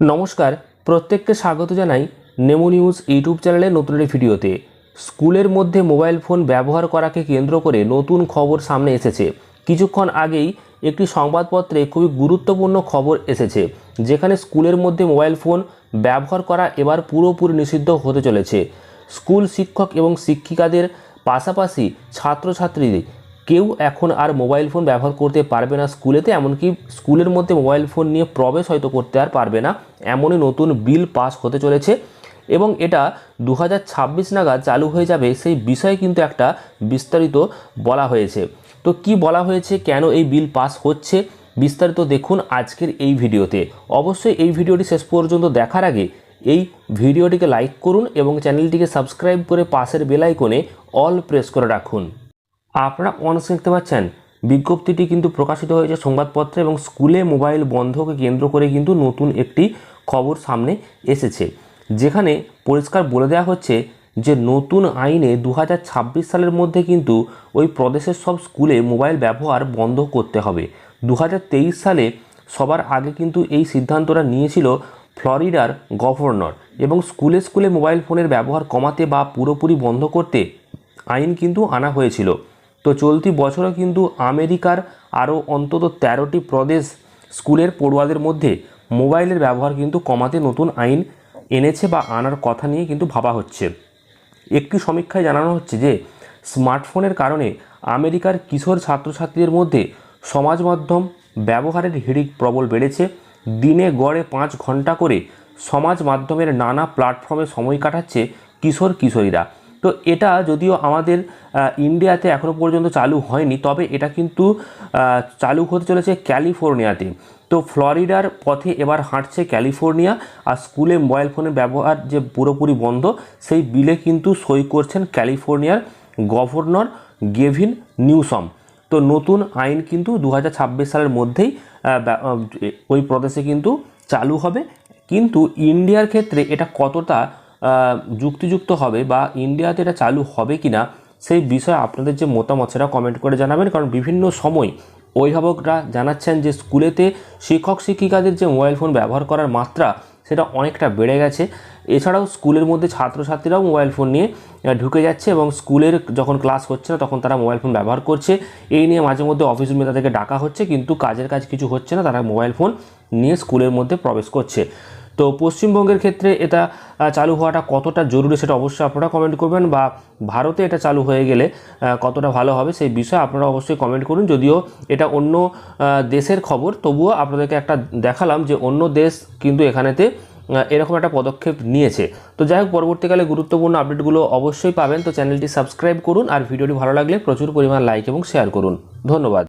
নমস্কার, প্রত্যেককে স্বাগত জানাই নেমো নিউজ ইউটিউব চ্যানেলের নতুন একটি ভিডিওতে। স্কুলের মধ্যে মোবাইল ফোন ব্যবহার করাকে কেন্দ্র করে নতুন খবর সামনে এসেছে। কিছুক্ষণ আগেই একটি সংবাদপত্রে খুবই গুরুত্বপূর্ণ খবর এসেছে, যেখানে স্কুলের মধ্যে মোবাইল ফোন ব্যবহার করা এবার পুরোপুরি নিষিদ্ধ হতে চলেছে। স্কুল শিক্ষক এবং শিক্ষিকাদের পাশাপাশি ছাত্রছাত্রীদের কেউ এখন আর মোবাইল ফোন ব্যবহার করতে পারবে না স্কুলেতে, এমনকি স্কুলের মধ্যে মোবাইল ফোন নিয়ে প্রবেশ হয়তো করতে আর পারবে না, এমনই নতুন বিল পাস হতে চলেছে। এবং এটা দু হাজার ছাব্বিশ নাগাদ চালু হয়ে যাবে সেই বিষয়ে কিন্তু একটা বিস্তারিত বলা হয়েছে। তো কি বলা হয়েছে, কেন এই বিল পাস হচ্ছে, বিস্তারিত দেখুন আজকের এই ভিডিওতে। অবশ্যই এই ভিডিওটি শেষ পর্যন্ত দেখার আগে এই ভিডিওটিকে লাইক করুন এবং চ্যানেলটিকে সাবস্ক্রাইব করে পাশের বেল আইকনে অল প্রেস করে রাখুন। আপনারা অনস্ক্রিন দেখতে পাচ্ছেন, বিজ্ঞপ্তিটি কিন্তু প্রকাশিত হয়েছে সংবাদপত্রে এবং স্কুলে মোবাইল বন্ধকে কেন্দ্র করে কিন্তু নতুন একটি খবর সামনে এসেছে, যেখানে পরিষ্কার বলে দেওয়া হচ্ছে যে নতুন আইনে দু হাজার ছাব্বিশ সালের মধ্যে কিন্তু ওই প্রদেশের সব স্কুলে মোবাইল ব্যবহার বন্ধ করতে হবে। দু হাজার তেইশ সালে সবার আগে কিন্তু এই সিদ্ধান্তটা নিয়েছিল ফ্লোরিডার গভর্নর এবং স্কুলে স্কুলে মোবাইল ফোনের ব্যবহার কমাতে বা পুরোপুরি বন্ধ করতে আইন কিন্তু আনা হয়েছিল। তো চলতি বছরও কিন্তু আমেরিকার আরও অন্তত তেরোটি প্রদেশ স্কুলের পড়ুয়াদের মধ্যে মোবাইলের ব্যবহার কিন্তু কমাতে নতুন আইন এনেছে বা আনার কথা নিয়ে কিন্তু ভাবা হচ্ছে। একটি সমীক্ষায় জানানো হচ্ছে যে, স্মার্টফোনের কারণে আমেরিকার কিশোর ছাত্রছাত্রীদের মধ্যে সমাজ মাধ্যম ব্যবহারের হিড়িক প্রবল বেড়েছে। দিনে গড়ে পাঁচ ঘণ্টা করে সমাজ মাধ্যমের নানা প্ল্যাটফর্মে সময় কাটাচ্ছে কিশোর কিশোরীরা তো এটা যদিও আমাদের ইন্ডিয়াতে এখনও পর্যন্ত চালু হয়নি, তবে এটা কিন্তু চালু হতে চলেছে ক্যালিফোর্নিয়াতে। তো ফ্লোরিডার পথে এবার হাঁটছে ক্যালিফোর্নিয়া, আর স্কুলে মোবাইল ফোনের ব্যবহার যে পুরোপুরি বন্ধ, সেই বিলে কিন্তু সই করছেন ক্যালিফোর্নিয়ার গভর্নর গেভিন নিউসম। তো নতুন আইন কিন্তু দু হাজার ছাব্বিশ সালের মধ্যেই ওই প্রদেশে কিন্তু চালু হবে। কিন্তু ইন্ডিয়ার ক্ষেত্রে এটা কতটা যুক্তিযুক্ত হবে বা ইন্ডিয়াতে এটা চালু হবে কি না সেই বিষয়ে আপনাদের যে মতামত সেটা কমেন্ট করে জানাবেন। কারণ বিভিন্ন সময় অভিভাবকরা জানাচ্ছেন যে স্কুলেতে শিক্ষক, শিক্ষিকাদের যে মোবাইল ফোন ব্যবহার করার মাত্রা সেটা অনেকটা বেড়ে গেছে। এছাড়াও স্কুলের মধ্যে ছাত্রছাত্রীরাও মোবাইল ফোন নিয়ে ঢুকে যাচ্ছে এবং স্কুলের যখন ক্লাস হচ্ছে না, তখন তারা মোবাইল ফোন ব্যবহার করছে। এই নিয়ে মাঝে মধ্যে অফিস রুমে তাদেরকে ডাকা হচ্ছে, কিন্তু কাজের কাজ কিছু হচ্ছে না, তারা মোবাইল ফোন নিয়ে স্কুলের মধ্যে প্রবেশ করছে। তো পশ্চিমবঙ্গের ক্ষেত্রে এটা চালু হওয়াটা কতটা জরুরি সেটা অবশ্যই আপনারা কমেন্ট করবেন বা ভারতে এটা চালু হয়ে গেলে কতটা ভালো হবে সেই বিষয়ে আপনারা অবশ্যই কমেন্ট করুন। যদিও এটা অন্য দেশের খবর, তবুও আপনাদেরকে একটা দেখালাম যে অন্য দেশ কিন্তু এখানেতে এরকম একটা পদক্ষেপ নিয়েছে। তো যাই হোক, পরবর্তীকালে গুরুত্বপূর্ণ আপডেটগুলো অবশ্যই পাবেন। তো চ্যানেলটি সাবস্ক্রাইব করুন আর ভিডিওটি ভালো লাগলে প্রচুর পরিমাণ লাইক এবং শেয়ার করুন। ধন্যবাদ।